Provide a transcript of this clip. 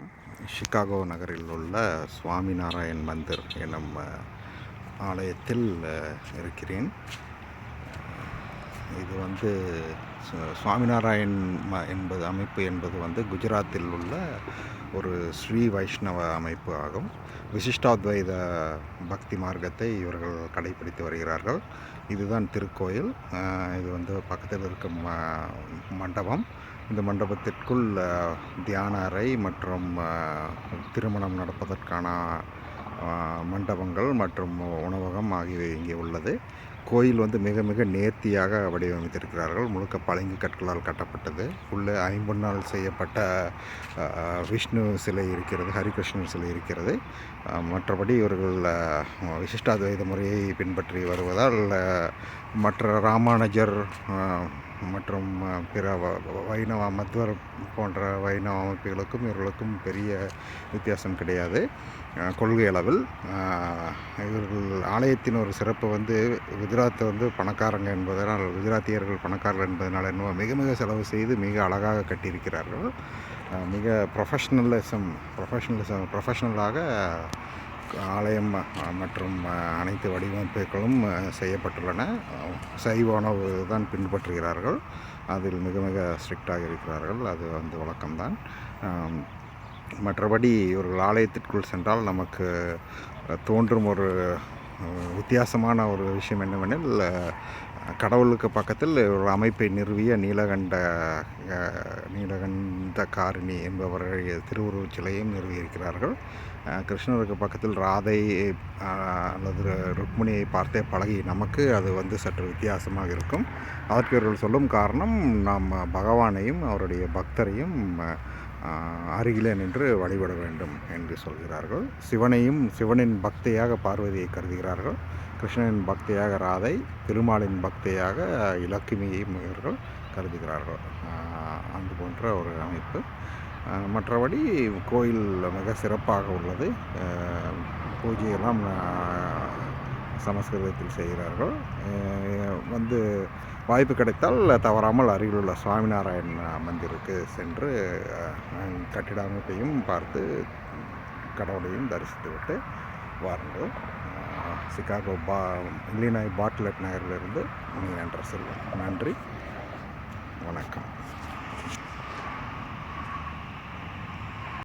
வணக்கம். சிகாகோ நகரில் உள்ள சுவாமிநாராயண் மந்திர் எனும் ஆலயத்தில் இருக்கிறேன். இது வந்து சுவாமிநாராயண் ம என்பது அமைப்பு என்பது வந்து குஜராத்தில் உள்ள ஒரு ஸ்ரீ வைஷ்ணவ அமைப்பு ஆகும். விசிஷ்டாத்வைத பக்தி மார்க்கத்தை இவர்கள் கடைபிடித்து வருகிறார்கள். இதுதான் திருக்கோயில். இது வந்து பக்கத்தில் இருக்கும் மண்டபம். இந்த மண்டபத்திற்குள் தியான அறை மற்றும் திருமணம் நடப்பதற்கான மண்டபங்கள் மற்றும் உணவகம் ஆகியவை இங்கே உள்ளது. கோயில் வந்து மிக மிக நேர்த்தியாக வடிவமைத்திருக்கிறார்கள். முழுக்க பளிங்கு கற்களால் கட்டப்பட்டது. உள்ளே ஐம்பொன்னால் செய்யப்பட்ட விஷ்ணு சிலை இருக்கிறது ஹரிகிருஷ்ணர் சிலை இருக்கிறது. மற்றபடி இவர்கள் விசிஷ்டாத்வைத முறையை பின்பற்றி வருவதால் மற்ற ராமானுஜர் மற்றும் பிற வ- வைணவ மத்வர் போன்ற வைணவ அமைப்புகளுக்கும் இவர்களுக்கும் பெரிய வித்தியாசம் கிடையாது. கொள்கை அளவில் இவர்கள் ஆலயத்தின் ஒரு சிறப்பு வந்து குஜராத்தை வந்து பணக்காரங்க என்பதனால் குஜராத்தியர்கள் பணக்காரர்கள் என்பதனால் என்னவோ மிக மிக செலவு செய்து மிக அழகாக கட்டியிருக்கிறார்கள். மிக ப்ரொஃபஷ்னலிசம் ப்ரொஃபஷ்னலிசம் ப்ரொஃபஷ்னலாக ஆலயம் மற்றும் அனைத்து வடிவமைப்புகளும் செய்யப்பட்டுள்ளன. சைவ உணவு தான் பின்பற்றுகிறார்கள். அதில் மிக மிக ஸ்ட்ரிக்டாக இருக்கிறார்கள். அது வந்து வழக்கம்தான். மற்றபடி இவர்கள் ஆலயத்திற்குள் சென்றால் நமக்கு தோன்றும் ஒரு வித்தியாசமான ஒரு விஷயம் என்னவெனில் கடவுளுக்கு பக்கத்தில் ஒரு அமைப்பை நிறுவிய நீலகண்ட நீலகண்ட காரிணி என்பவருடைய திருவுருவச் சிலையும் நிறுவியிருக்கிறார்கள். கிருஷ்ணருக்கு பக்கத்தில் ராதை அல்லது ருக்மிணியை பார்த்தே பழகி நமக்கு அது வந்து சற்று வித்தியாசமாக இருக்கும். அதற்கு இவர்கள் சொல்லும் காரணம் நாம் பகவானையும் அவருடைய பக்தரையும் அருகிலே நின்று வழிபட வேண்டும் என்று சொல்கிறார்கள். சிவனையும் சிவனின் பக்தியாக பார்வதியை கருதுகிறார்கள். கிருஷ்ணனின் பக்தியாக ராதை திருமாலின் பக்தியாக இலக்குமியையும் இவர்கள் கருதுகிறார்கள். அது போன்ற ஒரு அமைப்பு. மற்றபடி கோயில் மிக சிறப்பாக உள்ளது. பூஜையெல்லாம் சமஸ்கிருதத்தில் செய்கிறார்கள். வந்து வாய்ப்பு கிடைத்தால் தவறாமல் அருகிலுள்ள சுவாமிநாராயண் மந்திருக்கு சென்று கட்டிட அமைப்பையும் பார்த்து கடவுளையும் தரிசித்துவிட்டு வாருங்கள். சிகாகோ பா இல்லினாய் பாட்லெட் நகரிலிருந்து நீ என்ற செல்வம் நன்றி. வணக்கம்.